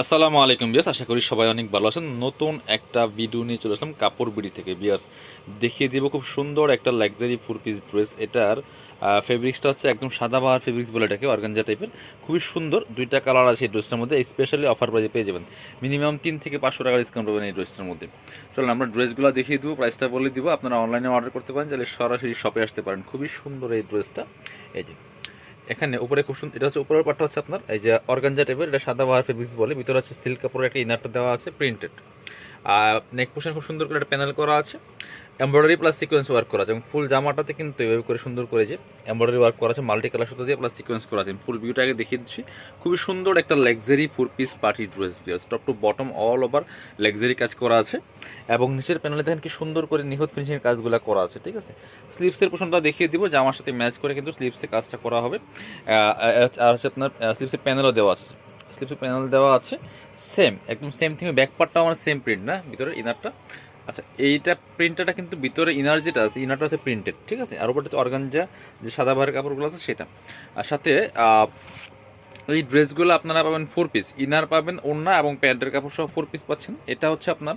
আসসালামু আলাইকুম বিয়াস আশা করি সবাই অনেক ভালো আছেন। নতুন একটা ভিডিও নিয়ে চলে আসলাম কাপড় বিড়ি থেকে। বিয়াস দেখিয়ে দিব খুব সুন্দর একটা লাক্সারি ফোর পিস ড্রেস এটার ফেব্রিক্সটা হচ্ছে একদম সাদা বাহার ফেব্রিক্স বলে এটাকে অর্গানজা টাইপের খুবই সুন্দর, দুইটা কালার আছে এই ড্রেসটার মধ্যে স্পেশালি অফার প্রাইজে পেয়ে যাবেন। মিনিমাম তিন থেকে পাঁচশো টাকা ডিসকাউন্ট পাবেন এই ড্রেসটার মধ্যে। চলুন, আমরা ড্রেসগুলো দেখিয়ে দিব প্রাইসটা বলে দিব। আপনারা অনলাইনে অর্ডার করতে পারেন তাহলে সরাসরি শপে আসতে পারেন। খুবই সুন্দর এই ড্রেসটা এই যে এখানে উপরে খুব সুন্দর এটা হচ্ছে উপরের পাটটা হচ্ছে আপনার, এই যে অর্গানজা টাইপের এটা সাদা ওয়ার ফেব্রিক্স বলে, ভিতরে আছে সিল্ক কাপড়ের একটা ইনারটা দেওয়া আছে প্রিন্টেড নেক পোর্শন খুব সুন্দর করে একটা প্যানেল করা আছে। এমব্রয়ডারি প্লাস সিকোয়েন্স ওয়ার্ক করা আছে এবং ফুল জামাটাতে কিন্তু এভাবে করে সুন্দর করে যে এমব্রয়ডারি ওয়ার্ক করা আছে মাল্টি কালার সুতো দিয়ে প্লাস সিকোয়েন্স করা আছে। ফুল ভিউটা আগে দেখিয়ে দিচ্ছি। খুবই সুন্দর একটা luxury four piece party dress pierce top to bottom all over luxury কাজ করা আছে। এবং নিচের প্যানেলে দেখেন কি সুন্দর করে নিখুঁত ফিনিশিং কাজগুলো করা আছে, ঠিক আছে? স্লিপসের পোর্শনটা দেখিয়ে দিব, জামার সাথে ম্যাচ করে কিন্তু স্লিপসে কাজটা করা হবে। আর হচ্ছে আপনার স্লিপসের প্যানেলও দেওয়া আছে। স্লিপসের প্যানেল দেওয়া আছে। সেম একদম সেম থিং ব্যাক পার্টটাও আমার সেম প্রিন্ট না ভিতরে ইনারটা আচ্ছা এইটা প্রিন্টারটা কিন্তু ভিতরে ইনার যেটা আছে ইনারটা হচ্ছে প্রিন্টেড ঠিক আছে? আর ওপরটা হচ্ছে অর্গানজা যে সাদা বাহারের কাপড়গুলো আছে, সেটা। আর সাথে এই ড্রেসগুলো আপনারা পাবেন ফোর পিস ইনার পাবেন ওড়না এবং প্যান্টের কাপড় সহ ফোর পিস পাচ্ছেন। এটা হচ্ছে আপনার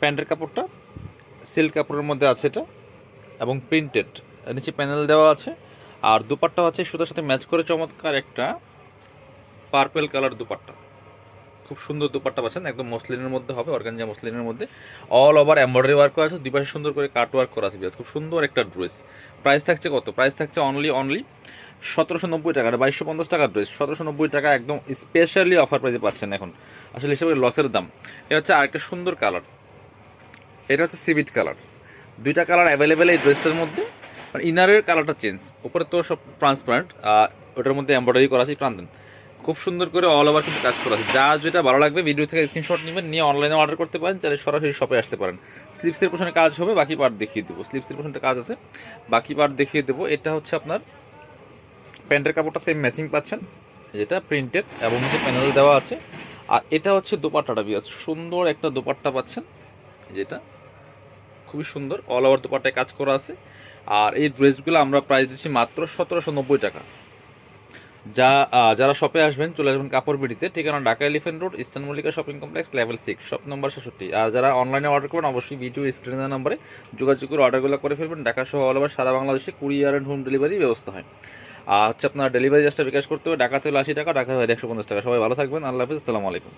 প্যান্টের কাপড়টা সিল্ক কাপড়ের মধ্যে আছে এটা, এবং প্রিন্টেড নিচে প্যানেল দেওয়া আছে। আর দুপাট্টা হচ্ছে সুতার সাথে ম্যাচ করে চমৎকার একটা পার্পেল কালার দুপাট্টা। খুব সুন্দর দুপাট্টা পাচ্ছেন, একদম মসলিনের মধ্যে হবে, অর্গানজা মসলিনের মধ্যে। অল ওভার এমব্রয়ডারি ওয়ার্ক করা আছে, দুপাশে সুন্দর করে কাট ওয়ার্ক করা আছে খুব সুন্দর একটা ড্রেস প্রাইস থাকছে কত? প্রাইস থাকছে অনলি অনলি সতেরোশো নব্বই টাকা বাইশশো পঞ্চাশ টাকার ড্রেস সতেরোশো নব্বই টাকা একদম স্পেশালি অফার প্রাইসে পাচ্ছেন এখন। আসলে হিসেবে লসের দাম। এটা হচ্ছে আরেকটা সুন্দর কালার এটা হচ্ছে সিভিট কালার দুইটা কালার অ্যাভেলেবেল এই ড্রেসটার মধ্যে। মানে ইনারের কালারটা চেঞ্জ উপরে তো সব ট্রান্সপারেন্ট ওটার মধ্যে এমব্রয়ডারি করা আছে টান দেন খুব সুন্দর করে অল ওভার কিন্তু কাজ করা আছে। যা যেটা ভালো লাগবে ভিডিও থেকে স্ক্রিনশট নেবেন, নিয়ে অনলাইনে অর্ডার করতে পারেন, চাইলে সরাসরি শপে আসতে পারেন। স্লিপসের পোশনে কাজ হবে, বাকি পার্ট দেখিয়ে দেবো। স্লিপসের পোশনটা কাজ আছে, বাকি পার্ট দেখিয়ে দেবো। এটা হচ্ছে আপনার প্যান্টের কাপড়টা সেম ম্যাচিং পাচ্ছেন, যেটা প্রিন্টেড এবং নিচে প্যানেল দেওয়া আছে। আর এটা হচ্ছে দোপাট্টাটা বিয়াস সুন্দর একটা দোপাট্টা পাচ্ছেন, যেটা খুবই সুন্দর অল ওভার দোপাট্টায় কাজ করা আছে। আর এই ড্রেসগুলো আমরা প্রাইস দিচ্ছি মাত্র সতেরোশো নব্বই টাকা। যা যারা শপে আসবেন, চলে আসবেন কাপড় বিড়িতে, ঠিকানা Dhaka elephant road eastern Mallika shopping complex level six shop number ছেষট্টি। আর যারা অনলাইনে অর্ডার করবেন, অবশ্যই ভিডিও স্ক্রিনের নম্বরে যোগাযোগ করে অর্ডারগুলো করে ফেলবেন। ঢাকা সহ অল ওভার সারা বাংলাদেশে কুরিয়ার অ্যান্ড হোম ডেলিভারি ব্যবস্থা হয়। আর হচ্ছে আপনার ডেলিভারি চার্জটা বিকাশ করতে হবে। ঢাকাতে হলে আশি টাকা ঢাকা হলে একশো পঞ্চাশ টাকা। সবাই ভালো থাকবেন। আল্লাহ হাফিজ। আসসালামু আলাইকুম।